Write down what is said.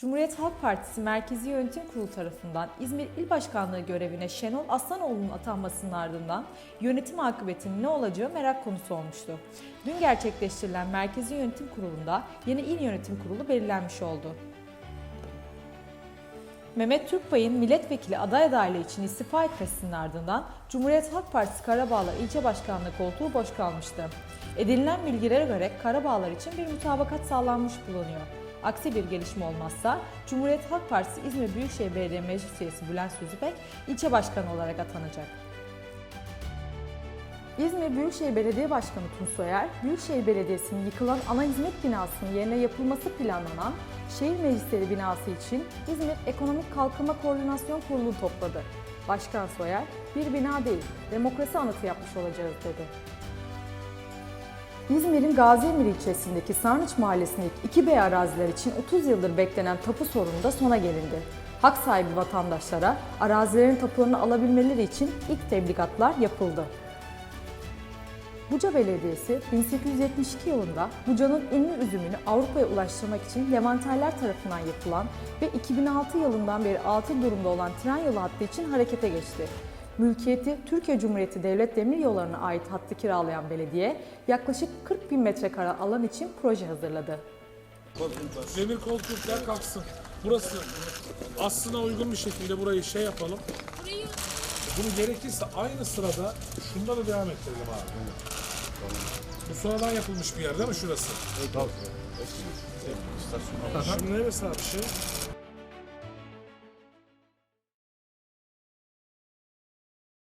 Cumhuriyet Halk Partisi Merkezi Yönetim Kurulu tarafından İzmir İl Başkanlığı görevine Şenol Aslanoğlu'nun atanmasının ardından yönetim akıbetinin ne olacağı merak konusu olmuştu. Dün gerçekleştirilen Merkezi Yönetim Kurulu'nda yeni il yönetim kurulu belirlenmiş oldu. Mehmet Türkbay'ın milletvekili aday adaylığı için istifa etmesinin ardından Cumhuriyet Halk Partisi Karabağlar İlçe Başkanlığı koltuğu boş kalmıştı. Edinilen bilgilere göre Karabağlar için bir mutabakat sağlanmış bulunuyor. Aksi bir gelişme olmazsa Cumhuriyet Halk Partisi İzmir Büyükşehir Belediye Meclis Üyesi Bülent Sözübek ilçe başkanı olarak atanacak. İzmir Büyükşehir Belediye Başkanı Soyer, Büyükşehir Belediyesi'nin yıkılan ana hizmet binasının yerine yapılması planlanan Şehir Meclisleri binası için İzmir Ekonomik Kalkınma Koordinasyon Kurulu topladı. Başkan Soyer, bir bina değil, demokrasi anıtı yapmış olacağız dedi. İzmir'in Gaziemir ilçesindeki Sarnıç Mahallesi'ndeki 2B araziler için 30 yıldır beklenen tapu sorunu da sona gelindi. Hak sahibi vatandaşlara arazilerin tapularını alabilmeleri için ilk tebligatlar yapıldı. Buca Belediyesi 1872 yılında Buca'nın ünlü üzümünü Avrupa'ya ulaştırmak için Levanterler tarafından yapılan ve 2006 yılından beri atıl durumda olan tren yolu hattı için harekete geçti. Mülkiyeti Türkiye Cumhuriyeti Devlet Demiryolları'na ait hattı kiralayan belediye yaklaşık 40 bin metrekare alan için proje hazırladı. Demir koltuklar kalksın. Burası aslına uygun bir şekilde burayı şey yapalım. Bunu gerekirse aynı sırada şunda da devam ettirelim abi. Bu sonradan yapılmış bir yer değil mi şurası? Şimdi ne mesela bir şey?